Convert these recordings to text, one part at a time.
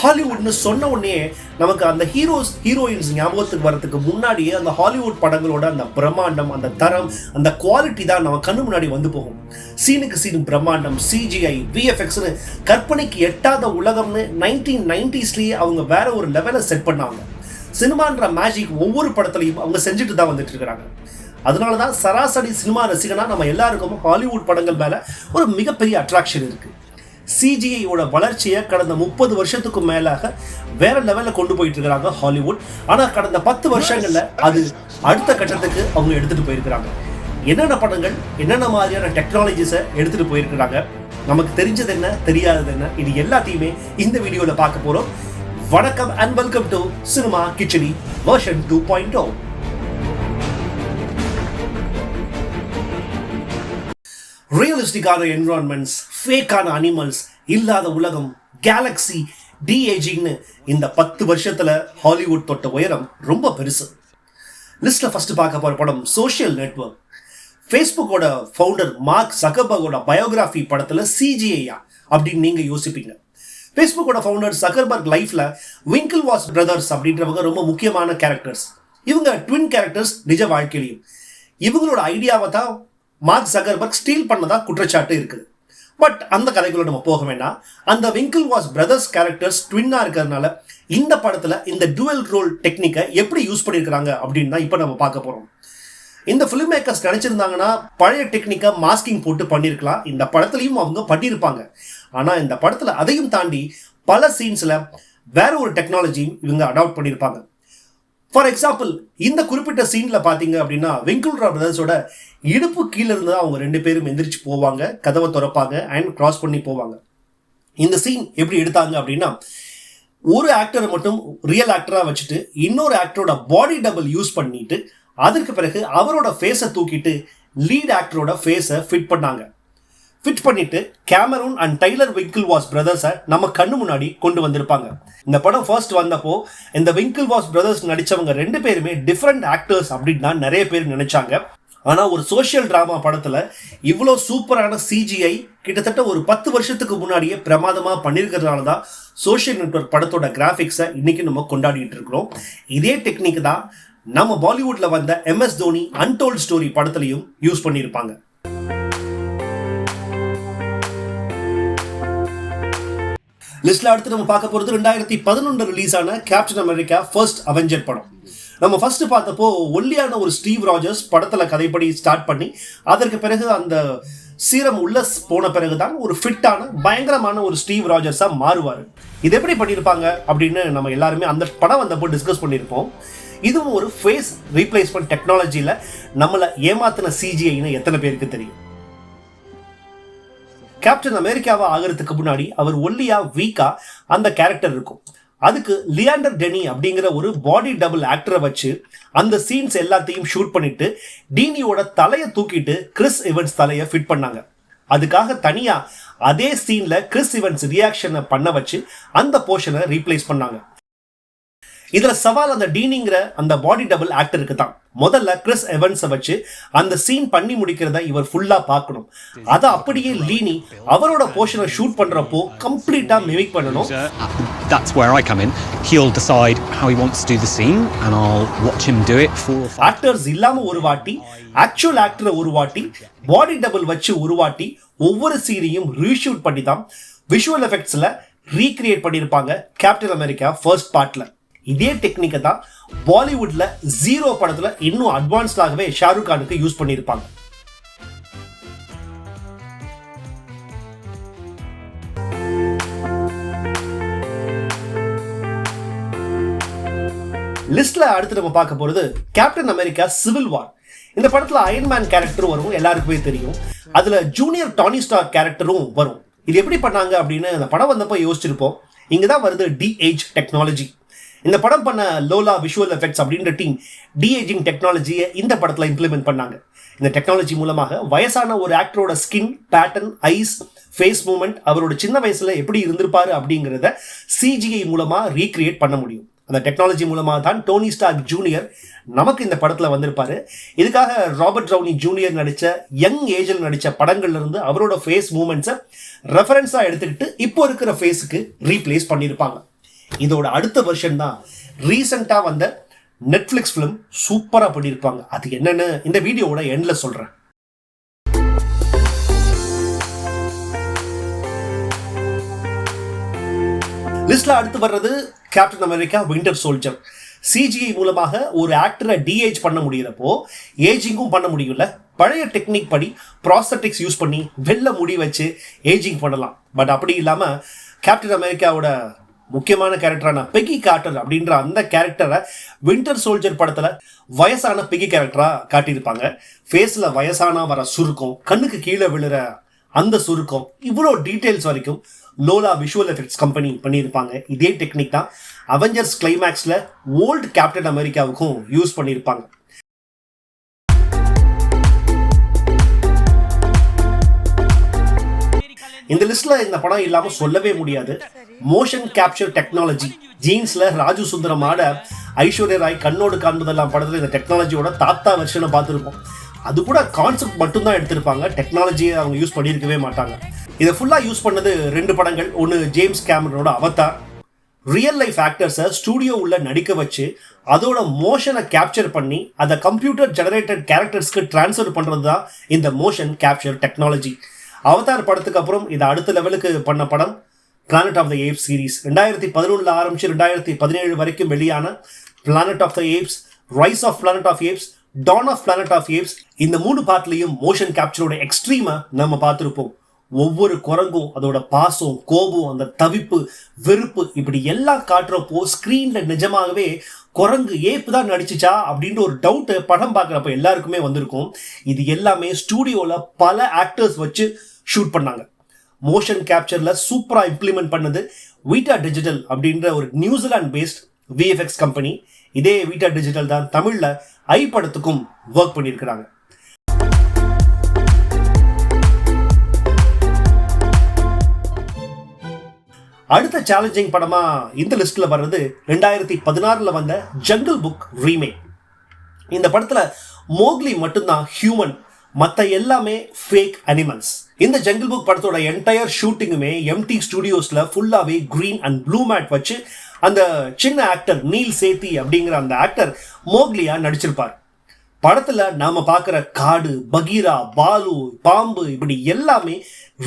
ஹாலிவுட்னு சொன்ன உடனே நமக்கு அந்த ஹீரோஸ் ஹீரோயின்ஸ் ஞாபகத்துக்கு வரதுக்கு முன்னாடியே அந்த ஹாலிவுட் படங்களோட அந்த பிரம்மாண்டம் அந்த தரம் அந்த குவாலிட்டி தான் நம்ம கண்ணு முன்னாடி வந்து போகும். சீனுக்கு சீன் பிரம்மாண்டம் சிஜிஐ விஎஃப்எக்ஸ்னு கற்பனைக்கு எட்டாத உலகம்னு நைன்டீன் நைன்டிஸ்லேயே அவங்க வேற ஒரு லெவலை செட் பண்ணாங்க. சினிமான்ற மேஜிக் ஒவ்வொரு படத்துலையும் அவங்க செஞ்சுட்டு தான் வந்துட்டு இருக்கிறாங்க. அதனால தான் சராசரி சினிமா ரசிகனா நம்ம எல்லாருக்கும் ஹாலிவுட் படங்கள் மேலே ஒரு மிகப்பெரிய அட்ராக்ஷன் இருக்குது சிஜிஐயோட வளர்ச்சியை கடந்த முப்பது வருஷத்துக்கு மேலாக வேற லெவலில் கொண்டு போயிட்டு இருக்கிறாங்க ஹாலிவுட். ஆனால் கடந்த பத்து வருஷங்களில் அது அடுத்த கட்டத்துக்கு அவங்க எடுத்துட்டு போயிருக்கிறாங்க. என்னென்ன படங்கள் என்னென்ன மாதிரியான டெக்னாலஜிஸை எடுத்துட்டு போயிருக்கிறாங்க நமக்கு தெரிஞ்சது என்ன தெரியாதது என்ன இது எல்லாத்தையுமே இந்த வீடியோவில் பார்க்க போகிறோம் வணக்கம் and welcome to cinema Kichdi version two point O ரியலிஸ்டிக்கான environments ஃபேக்கான அனிமல்ஸ் இல்லாத உலகம் கேலக்ஸி டிஏஜின்னு இந்த பத்து வருஷத்துல ஹாலிவுட் தொட்ட உயரம் ரொம்ப பெருசு. லிஸ்ட்ல ஃபர்ஸ்ட் பார்க்க போற படம் சோஷியல் நெட்வொர்க் ஃபேஸ்புக்கோட ஃபவுண்டர் மார்க் சகர்பர்கோட பயோகிராஃபி படத்துல சிஜிஐயா அப்படின்னு நீங்க யோசிப்பீங்க. ஃபேஸ்புக்கோட ஃபவுண்டர் சகர்பர்க் லைஃப்ல விங்கிள் வாஸ் பிரதர்ஸ் அப்படின்றவங்க ரொம்ப முக்கியமான கேரக்டர்ஸ் இவங்க ட்வின் கேரக்டர்ஸ் நிஜ வாழ்க்கையிலையும். இவங்களோட ஐடியாவை தான் மார்க் சகர்பர்க் ஸ்டீல் பண்ணதா குற்றச்சாட்டு இருக்குது. பட் அந்த கதைக்குள்ள நம்ம போக வேண்டாம். அந்த விங்கிள் வாஸ் பிரதர்ஸ் கேரக்டர்ஸ் ட்வின்னா இருக்கிறதுனால இந்த படத்துல இந்த டுவெல் ரோல் டெக்னிக்கை எப்படி யூஸ் பண்ணியிருக்கிறாங்க அப்படின்னு தான் இப்போ நம்ம பார்க்க போறோம். இந்த ஃபிலிம் மேக்கர்ஸ் நினச்சிருந்தாங்கன்னா பழைய டெக்னிக்கை மாஸ்கிங் போட்டு பண்ணியிருக்கலாம். இந்த படத்துலையும் அவங்க பண்ணியிருப்பாங்க. ஆனால் இந்த படத்தில் அதையும் தாண்டி பல சீன்ஸில் வேற ஒரு டெக்னாலஜியும் இவங்க அடாப்ட் பண்ணியிருப்பாங்க. ஃபார் எக்ஸாம்பிள் இந்த குறிப்பிட்ட சீனில் பார்த்தீங்க அப்படின்னா வெங்குல்ரா பிரதர்ஸோட இடுப்பு கீழே இருந்து தான் அவங்க ரெண்டு பேரும் எந்திரிச்சு போவாங்க கதவை திறப்பாங்க அண்ட் கிராஸ் பண்ணி போவாங்க. இந்த சீன் எப்படி எடுத்தாங்க அப்படின்னா ஒரு ஆக்டரை மட்டும் ரியல் ஆக்டராக வச்சுட்டு இன்னொரு ஆக்டரோட பாடி டபுள் யூஸ் பண்ணிட்டு அதற்கு பிறகு அவரோட ஃபேஸை தூக்கிட்டு லீட் ஆக்டரோட ஃபேஸை ஃபிட் பண்ணாங்க. ஃபிட் பண்ணிட்டு Cameron and Tyler Winklevoss பிரதர்ஸை நம்ம கண்ணு முன்னாடி கொண்டு வந்திருப்பாங்க. இந்த படம் ஃபர்ஸ்ட் வந்தப்போ இந்த விங்கிள் வாஸ் பிரதர்ஸ் நடித்தவங்க ரெண்டு பேருமே டிஃப்ரெண்ட் ஆக்டர்ஸ் அப்படின்னு தான் நிறைய பேர் நினைச்சாங்க. ஆனால் ஒரு சோஷியல் ட்ராமா படத்தில் இவ்வளோ சூப்பரான சிஜிஐ கிட்டத்தட்ட ஒரு பத்து வருஷத்துக்கு முன்னாடியே பிரமாதமாக பண்ணியிருக்கிறதுனால தான் சோஷியல் நெட்வொர்க் படத்தோட கிராஃபிக்ஸை இன்றைக்கி நம்ம கொண்டாடிட்டு இருக்கிறோம். இதே டெக்னிக் தான் நம்ம பாலிவுட்டில் வந்த எம்எஸ் தோனி அன்டோல்ட் ஸ்டோரி படத்துலையும் யூஸ் பண்ணியிருப்பாங்க லிஸ்ட்டில் அடுத்து நம்ம பார்க்க போகிறது ரெண்டாயிரத்தி பதினொன்று ரிலீஸான கேப்டன் அமெரிக்கா ஃபர்ஸ்ட் அவெஞ்சர் படம். நம்ம ஃபர்ஸ்ட் பார்த்தப்போ ஒல்லியான ஒரு ஸ்டீவ் ராஜர்ஸ் படத்துல கதைப்படி ஸ்டார்ட் பண்ணி அதற்கு பிறகு அந்த சீரம் உள்ள போன பிறகுதான் ஒரு ஃபிட்டான பயங்கரமான ஒரு ஸ்டீவ் ராஜர்ஸா மாறுவார். இது எப்படி பண்ணியிருப்பாங்க அப்படின்னு நம்ம எல்லாருமே அந்த படம் வந்தப்போ டிஸ்கஸ் பண்ணியிருப்போம் இதுவும் ஒரு ஃபேஸ் ரீப்ளேஸ்மெண்ட் டெக்னாலஜியில் நம்மளை ஏமாத்தின சிஜிஐன்னு எத்தனை பேருக்கு தெரியும்? கேப்டன் அமெரிக்காவாக ஆகிறதுக்கு முன்னாடி அவர் ஒல்லியா வீக்கா அந்த கேரக்டர் இருக்கும். அதுக்கு லியாண்டர் டெனி அப்படிங்கிற ஒரு பாடி டபுள் ஆக்டரை வச்சு அந்த சீன்ஸ் எல்லாத்தையும் ஷூட் பண்ணிட்டு டீனியோட தலையை தூக்கிட்டு கிறிஸ் இவன்ஸ் தலையை ஃபிட் பண்ணாங்க. அதுக்காக தனியாக அதே சீனில் கிறிஸ் இவன்ஸ் ரியாக்ஷனை பண்ண வச்சு அந்த போர்ஷனை ரீப்ளேஸ் பண்ணாங்க. இதுல சவால் அந்த டீனிங்கிற அந்த பாடி டபுள் ஆக்டருக்கு தான் முதல்ல கிறிஸ் எவன்ஸை வச்சு அந்த சீன் பண்ணி முடிக்கிறத இவர் ஃபுல்லா பார்க்கணும் அதை அப்படியே லீனி அவரோட போர்ஷனை ஷூட் பண்றப்போ கம்ப்ளீட்டா மிமிக் பண்ணணும் that's where I come in. He'll decide how he wants to do the scene, and I'll watch him do it four or five. Actors இல்லாம ஒரு வாட்டி ஆக்சுவல் ஆக்டரை ஒரு வாட்டி பாடி டபுள் வச்சு ஒரு வாட்டி ஒவ்வொரு சீனையும் ரீஷூட் பண்ணி தான் விஷுவல் எஃபெக்ட்ஸ்ல ரீக்ரியேட் பண்ணியிருப்பாங்க கேப்டன் அமெரிக்கா ஃபர்ஸ்ட் பார்ட்ல இதே டெக்னிக்கை தான் பாலிவுட்ல ஜீரோ படத்துல இன்னும் அட்வான்ஸ்டாகவே ஷாருக் கானுக்கு யூஸ் பண்ணியிருப்பாங்க லிஸ்ட்ல அடுத்து நம்ம பார்க்க போறது கேப்டன் அமெரிக்கா சிவில் வார் இந்த படத்துல அயன்மேன் கேரக்டரும் வரும் எல்லாருக்குமே தெரியும். அதுல ஜூனியர் டானி ஸ்டார் கேரக்டரும் வரும். இது எப்படி பண்ணாங்க அப்படின்னு அந்த படம் வந்தப்போ யோசிச்சிருப்போம். இங்க தான் வருது டிஹெச் டெக்னாலஜி இந்த படம் பண்ண லோலா விஷுவல் எஃபெக்ட்ஸ் அப்படின்ற டீம் டிஏஜிங் டெக்னாலஜியை இந்த படத்தில் இம்ப்ளிமெண்ட் பண்ணாங்க. இந்த டெக்னாலஜி மூலமாக வயசான ஒரு ஆக்டரோட skin pattern eyes face movement அவரோட சின்ன வயசில் எப்படி இருந்திருப்பாரு அப்படிங்கிறத சிஜிஐ மூலமாக ரீக்ரியேட் பண்ண முடியும். அந்த டெக்னாலஜி மூலமாக தான் டோனி ஸ்டார்க் ஜூனியர் நமக்கு இந்த படத்தில் வந்திருப்பார். இதுக்காக ராபர்ட் ரவுனி ஜூனியர் நடித்த யங் ஏஜில் நடித்த படங்கள்லேருந்து அவரோட ஃபேஸ் மூமெண்ட்ஸை ரெஃபரன்ஸாக எடுத்துக்கிட்டு இப்போ இருக்கிற ஃபேஸுக்கு ரீப்ளேஸ் பண்ணியிருப்பாங்க இதோட அடுத்த வெர்ஷன் தான் ரீசெண்டாக வந்த நெட்ஃப்ளிக்ஸ் ஃபிலிம் சூப்பராக பண்ணியிருப்பாங்க அது என்னன்னு இந்த வீடியோவோட எண்டில் சொல்கிறேன் லிஸ்ட்ல அடுத்து வர்றது captain America winter soldier CGI மூலமாக ஒரு ஆக்டரை டிஏஜ் பண்ண முடியிறப்போ ஏஜிங்கும் பண்ண முடியல பழைய டெக்னிக் படி ப்ராஸ்தட்டிக்ஸ் யூஸ் பண்ணி வெள்ள முடி வச்சு ஏஜிங் பண்ணலாம். பட் அப்படி இல்லாமல் கேப்டன் அமெரிக்காவோட முக்கியமான கேரக்டரான பெகி கார்ட்டர் அப்படின்ற அந்த கேரக்டரை வின்டர் சோல்ஜர் படத்தில் வயசான பெகி கேரக்டராக காட்டியிருப்பாங்க. ஃபேஸில் வயசானா வர சுருக்கம் கண்ணுக்கு கீழே விழுற அந்த சுருக்கம் இவ்வளோ டீட்டெயில்ஸ் வரைக்கும் லோலா விஷுவல் எஃபெக்ட்ஸ் கம்பெனி பண்ணியிருப்பாங்க. இதே டெக்னிக் தான் அவெஞ்சர்ஸ் கிளைமேக்ஸில் ஓல்டு கேப்டன் அமெரிக்காவுக்கும் யூஸ் பண்ணியிருப்பாங்க. இந்த லிஸ்ட்ல இந்த படம் இல்லாம சொல்லவே முடியாது. மோஷன் கேப்சர் டெக்னாலஜி ஜீன்ஸ்ல ராஜு சுந்தரம் ஆட ஐஸ்வர்யா ராய் கண்ணோடு காண்பதெல்லாம் படத்துல இந்த டெக்னாலஜியோட தாத்தா வெர்ஷனை பார்த்துருப்போம். அது கூட கான்செப்ட் மட்டும்தான் எடுத்திருப்பாங்க. டெக்னாலஜியை அவங்க யூஸ் பண்ணியிருக்கவே மாட்டாங்க. இதை ஃபுல்லாக யூஸ் பண்ணது ரெண்டு படங்கள். ஒன்று ஜேம்ஸ் கேமரனோட அவத்தா ரியல் லைஃப் ஆக்டர்ஸை ஸ்டூடியோ உள்ள நடிக்க வச்சு அதோட மோஷனை கேப்சர் பண்ணி அதை கம்ப்யூட்டர் ஜெனரேட்டட் கேரக்டர்ஸ்க்கு ட்ரான்ஸ்ஃபர் பண்ணுறது தான் இந்த மோஷன் கேப்சர் டெக்னாலஜி அவதார் படத்துக்கு அப்புறம் இது அடுத்த லெவலுக்கு பண்ண படம் planet of the apes series ரெண்டாயிரத்தி பதினொன்றில் ஆரம்பித்து ரெண்டாயிரத்தி பதினேழு வரைக்கும் வெளியான planet of the apes rise of planet of apes dawn of planet of apes இந்த மூணு பார்ட்லையும் மோஷன் கேப்சரோட எக்ஸ்ட்ரீமை நம்ம பார்த்துருப்போம். ஒவ்வொரு குரங்கும் அதோட பாசம் கோபம் அந்த தவிப்பு வெறுப்பு இப்படி எல்லாம் காட்டுறப்போ ஸ்க்ரீனில் நிஜமாகவே குரங்கு ஏப்பு தான் நடிச்சிச்சா அப்படின்ற ஒரு டவுட்டு படம் பார்க்குறப்ப எல்லாருக்குமே வந்திருக்கும். இது எல்லாமே ஸ்டூடியோவில் பல ஆக்டர்ஸ் வச்சு ஷூட் பண்ணாங்க. மோஷன் கேப்சரில் சூப்பராக இம்ப்ளிமெண்ட் பண்ணது வீட்டா டிஜிட்டல் அப்படின்ற ஒரு நியூசிலாந்து பேஸ்ட் விஎஃப்எக்ஸ் கம்பெனி இதே வீட்டா டிஜிட்டல் தான் தமிழில் ஐ படத்துக்கும் ஒர்க் பண்ணியிருக்கிறாங்க. அடுத்த சேலஞ்சிங் படமாக இந்த லிஸ்ட்டில் வர்றது ரெண்டாயிரத்தி பதினாறில் வந்த ஜங்கிள் புக் ரீமேக் இந்த படத்தில் மோக்லி மட்டும்தான் ஹியூமன் மற்ற எல்லாமே ஃபேக் அனிமல்ஸ் இந்த ஜங்கிள் புக் படத்தோட என்டையர் ஷூட்டிங்குமே எம்டி ஸ்டுடியோஸில் ஃபுல்லாகவே க்ரீன் அண்ட் ப்ளூ மேட் வச்சு அந்த சின்ன ஆக்டர் நீல் சேத்தி அப்படிங்கிற அந்த ஆக்டர் மோக்லியா நடிச்சிருப்பார். படத்தில் நாம் பார்க்குற காடு பகீரா பாலு பாம்பு இப்படி எல்லாமே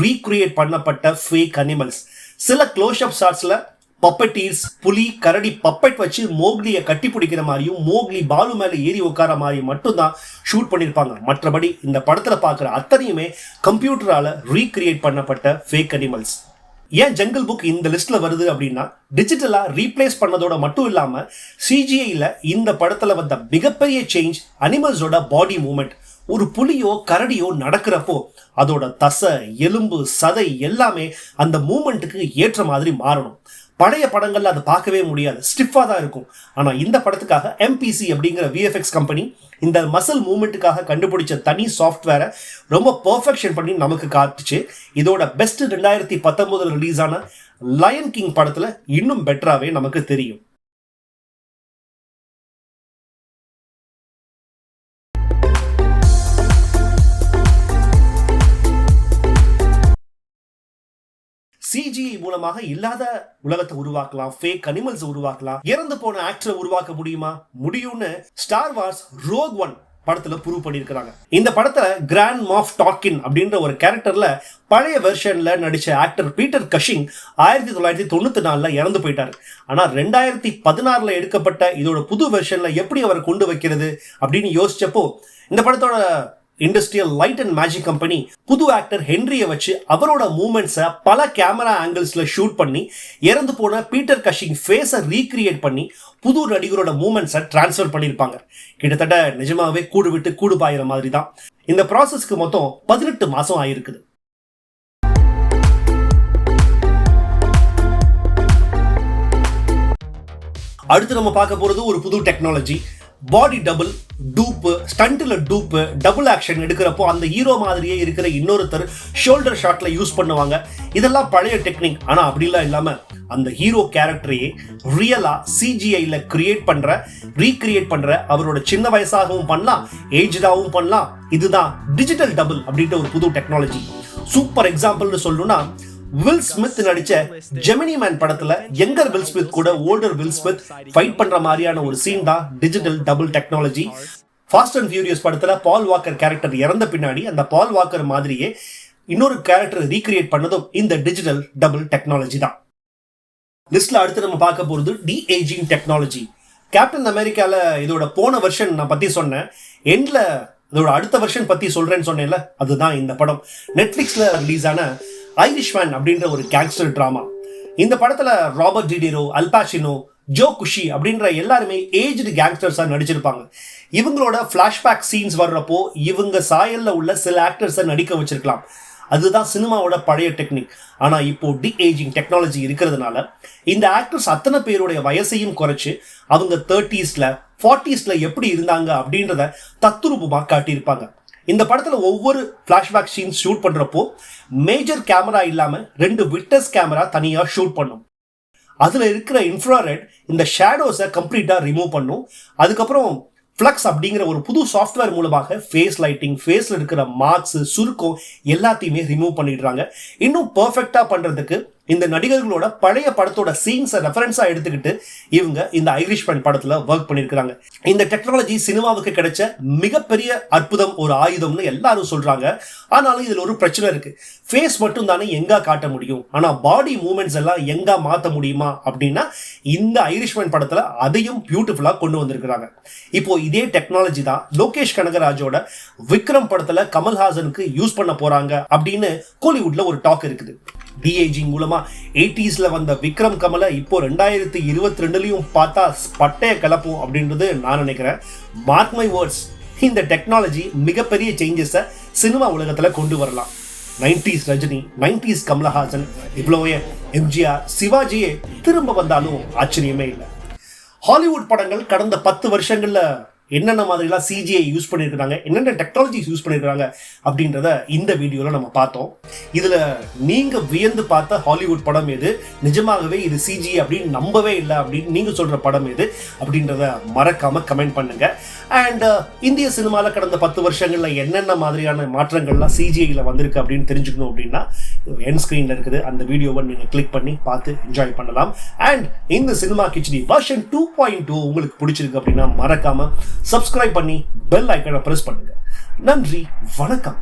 ரீக்ரியேட் பண்ணப்பட்ட ஃபேக் அனிமல்ஸ் சில க்ளோஷப் ஷார்ட்ஸில் பப்பட்டீஸ் புலி கரடி பப்பட் வச்சு மோக்லியை கட்டி பிடிக்கிற மாதிரியும் மோக்லி பாலு மேலே ஏறி உட்கார மாதிரியும் மட்டும்தான் ஷூட் பண்ணியிருப்பாங்க. மற்றபடி இந்த படத்தில் பார்க்குற அத்தனையுமே கம்ப்யூட்டரால் ரீக்ரியேட் பண்ணப்பட்ட ஃபேக் அனிமல்ஸ் ஏன் ஜங்கிள் புக் இந்த லிஸ்ட்ல வருது அப்படின்னா டிஜிட்டலா ரீப்ளேஸ் பண்ணதோட மட்டும் இல்லாம சிஜிஐல இந்த படத்துல வந்த மிகப்பெரிய சேஞ்ச் அனிமல்ஸோட பாடி மூமெண்ட் ஒரு புலியோ கரடியோ நடக்கிறப்போ அதோட தசை எலும்பு சதை எல்லாமே அந்த மூமெண்ட்டுக்கு ஏற்ற மாதிரி மாறணும். பழைய படங்களில் அதை பார்க்கவே முடியாது. ஸ்டிஃபாக தான் இருக்கும். ஆனால் இந்த படத்துக்காக எம்பிசி அப்படிங்கிற விஎஃப்எக்ஸ் கம்பெனி இந்த மசில் மூமெண்ட்டுக்காக கண்டுபிடிச்ச தனி சாஃப்ட்வேரை ரொம்ப பர்ஃபெக்ஷன் பண்ணி நமக்கு காட்டுச்சு. இதோட பெஸ்ட் ரெண்டாயிரத்தி பத்தொம்போதில் ரிலீஸ் ஆன லயன் கிங் படத்தில் இன்னும் பெட்டராகவே நமக்கு தெரியும். சிஜி மூலமாக இல்லாத உலகத்தை உருவாக்கலாம் ஃபேக் அனிமல்ஸ் உருவாக்கலாம் இறந்து போன ஆக்டரை உருவாக்க முடியுமா? முடியும்னு ஸ்டார் வார்ஸ் ரோக் ஒன் படத்துல ப்ரூவ் பண்ணியிருக்கிறாங்க. இந்த படத்துல கிராண்ட் மாஃப் டாக்கின் அப்படின்ற ஒரு கேரக்டர்ல பழைய வெர்ஷன்ல நடிச்ச ஆக்டர் பீட்டர் கஷிங் ஆயிரத்தி தொள்ளாயிரத்தி தொண்ணூத்தி நாலுல இறந்து போயிட்டாரு. ஆனா ரெண்டாயிரத்தி பதினாறுல எடுக்கப்பட்ட இதோட புது வெர்ஷன்ல எப்படி அவரை கொண்டு வைக்கிறது அப்படின்னு யோசிச்சப்போ இந்த படத்தோட industrial light and magic company புது ஆக்டர் ஹென்ரியை வச்சு அவரோட மூமெண்ட்ஸை பல கேமரா ஆங்கிள்ஸில் ஷூட் பண்ணி இறந்து போன பீட்டர் கஷிங் ஃபேஸை ரீக்ரியேட் பண்ணி புது நடிகரோட மூமெண்ட்ஸை டிரான்ஸ்ஃபர் பண்ணியிருப்பாங்க. கிட்டத்தட்ட நிஜமாவே கூடு விட்டு கூடு பாயிற மாதிரி தான் இந்த ப்ராசஸ்க்கு மொத்தம் பதினெட்டு மாதம் ஆயிருக்குது. அடுத்து நம்ம பார்க்க போகிறது ஒரு புது டெக்னாலஜி பாடி டபுள் டூப்பு ஸ்டண்ட்டில் டூப்பு டபுள் ஆக்ஷன் எடுக்கிறப்போ அந்த ஹீரோ மாதிரியே இருக்கிற இன்னொருத்தர் ஷோல்டர் ஷாட்டில் யூஸ் பண்ணுவாங்க. இதெல்லாம் பழைய டெக்னிக் ஆனால் அப்படிலாம் இல்லாமல் அந்த ஹீரோ கேரக்டரையே ரியலாக சிஜிஐயில் கிரியேட் பண்ணுற ரீக்ரியேட் பண்ணுற அவரோட சின்ன வயசாகவும் பண்ணலாம் ஏஜ்டாகவும் பண்ணலாம். இதுதான் டிஜிட்டல் டபுள் அப்படின்ற ஒரு புது டெக்னாலஜி சூப்பர் எக்ஸாம்பிள்னு சொல்லணும்னா வில் ஸ்மித் நடிச்ச ஜெமினி மேன் படத்துல யங்கர் வில் ஸ்மித் கூட ஓல்டர் வில் ஸ்மித் ஃபைட் பண்ற மாதிரியான ஒரு சீன் தான் digital double technology fast and furious படத்துல பால் வாக்கர் கேரக்டர் இறந்த பின்னாடி அந்த பால் வாக்கர் மாதிரியே இன்னொரு கேரக்டர் ரீக்ரியேட் பண்ணதும் இந்த டிஜிட்டல் டபுள் டெக்னாலஜி தான். லிஸ்ட்ல அடுத்து நம்ம பார்க்க போறது டி ஏஜிங் டெக்னாலஜி கேப்டன் அமெரிக்கால இதோட போன வெர்ஷன் நான் பத்தி சொன்னேன். எண்ட்ல இதோட அடுத்த வருஷன் பத்தி சொல்றேன்னு சொன்னேன்ல அதுதான் இந்த படம். நெட்ஃபிளிக்ஸ்ல ரிலீஸ் ஆன ஐரிஷ்மேன் அப்படின்ற ஒரு கேங்ஸ்டர் ட்ராமா இந்த படத்துல ராபர்ட் டிடிரோ அல்பாஷினோ ஜோ குஷி அப்படின்ற எல்லாருமே ஏஜ்டு கேங்ஸ்டர்ஸாக நடிச்சிருப்பாங்க. இவங்களோட ஃப்ளாஷ்பேக் சீன்ஸ் வர்றப்போ இவங்க சாயல்ல உள்ள சில ஆக்டர்ஸை நடிக்க வச்சிருக்கலாம். அதுதான் சினிமாவோட பழைய டெக்னிக் ஆனால் இப்போ டி ஏஜிங் டெக்னாலஜி இருக்கிறதுனால இந்த ஆக்டர்ஸ் அத்தனை பேருடைய வயசையும் குறைச்சு அவங்க தேர்ட்டிஸ்ல ஃபார்ட்டிஸ்ல எப்படி இருந்தாங்க அப்படின்றத தத்துரூபமாக காட்டியிருப்பாங்க. இந்த படத்தில் ஒவ்வொரு ஃப்ளாஷ்பேக் சீன் ஷூட் பண்ணுறப்போ மேஜர் கேமரா இல்லாமல் ரெண்டு விட்னஸ் கேமரா தனியாக ஷூட் பண்ணும். அதில் இருக்கிற இன்ஃப்ராரெட் இந்த ஷேடோஸை கம்ப்ளீட்டாக ரிமூவ் பண்ணும். அதுக்கப்புறம் ஃப்ளக்ஸ் அப்படிங்கிற ஒரு புது சாஃப்ட்வேர் மூலமாக ஃபேஸ் லைட்டிங் ஃபேஸில் இருக்கிற மார்க்ஸ் சுருக்கம் எல்லாத்தையுமே ரிமூவ் பண்ணிடுறாங்க. இன்னும் பர்ஃபெக்டாக பண்ணுறதுக்கு இந்த நடிகர்களோட பழைய படத்தோட சீன்ஸை ரெஃபரன்ஸாக எடுத்துக்கிட்டு இவங்க இந்த ஐரிஷ்மேன் படத்தில் ஒர்க் பண்ணியிருக்கிறாங்க இந்த டெக்னாலஜி சினிமாவுக்கு கிடைச்ச மிகப்பெரிய அற்புதம் ஒரு ஆயுதம்னு எல்லாரும் சொல்கிறாங்க ஆனாலும் இதில் ஒரு பிரச்சனை இருக்குது ஃபேஸ் மட்டும் தானே எங்கே காட்ட முடியும்? ஆனால் பாடி மூமெண்ட்ஸ் எல்லாம் எங்கே மாற்ற முடியுமா? அப்படின்னா இந்த ஐரிஷ்மேன் படத்தில் அதையும் பியூட்டிஃபுல்லாக கொண்டு வந்திருக்கிறாங்க. இப்போ இதே டெக்னாலஜி தான் லோகேஷ் கனகராஜோட விக்ரம் படத்தில் கமல்ஹாசனுக்கு யூஸ் பண்ண போகிறாங்க அப்படின்னு கோலிவுட்டில் ஒரு டாக் இருக்குது. டிஏஜிங் மூலமா எயிட்டிஸ்ல வந்த விக்ரம் கமலை இப்போ ரெண்டாயிரத்தி இருபத்தி ரெண்டுலையும் பார்த்தா பட்டைய கலப்போம் அப்படின்றது நான் நினைக்கிறேன். மார்க் மை வேர்ட்ஸ் இந்த டெக்னாலஜி மிகப்பெரிய சேஞ்சஸை சினிமா உலகத்துல கொண்டு வரலாம். நைன்டிஸ் ரஜினி நைன்டிஸ் கமலஹாசன் இவ்வளோ எம்ஜிஆர் சிவாஜியே திரும்ப வந்தாலும் ஆச்சரியமே இல்லை. ஹாலிவுட் படங்கள் கடந்த பத்து வருஷங்கள்ல என்னென்ன மாதிரிலாம் சிஜிஐ யூஸ் பண்ணியிருக்கிறாங்க என்னென்ன டெக்னாலஜிஸ் யூஸ் பண்ணியிருக்கிறாங்க அப்படின்றத இந்த வீடியோவில் நம்ம பார்த்தோம். இதில் நீங்கள் வியந்து பார்த்த ஹாலிவுட் படம் எது? நிஜமாகவே இது சிஜிஐ அப்படின்னு நம்பவே இல்லை அப்படின்னு நீங்கள் சொல்கிற படம் எது? அப்படின்றத மறக்காமல் கமெண்ட் பண்ணுங்கள் அண்ட் uh, இந்திய சினிமாவில் கடந்த பத்து வருஷங்களில் என்னென்ன மாதிரியான மாற்றங்கள்லாம் சிஜிஐயில் வந்திருக்கு அப்படின்னு தெரிஞ்சுக்கணும் அப்படின்னா என் ஸ்க்ரீனில் இருக்குது. அந்த வீடியோவை நீங்கள் கிளிக் பண்ணி பார்த்து என்ஜாய் பண்ணலாம். அண்ட் இந்த cinema khichdi version two point two உங்களுக்கு பிடிச்சிருக்கு அப்படின்னா மறக்காமல் சப்ஸ்கிரைப் பண்ணி பெல் ஐக்கனை ப்ரெஸ் பண்ணுங்க. நன்றி வணக்கம்.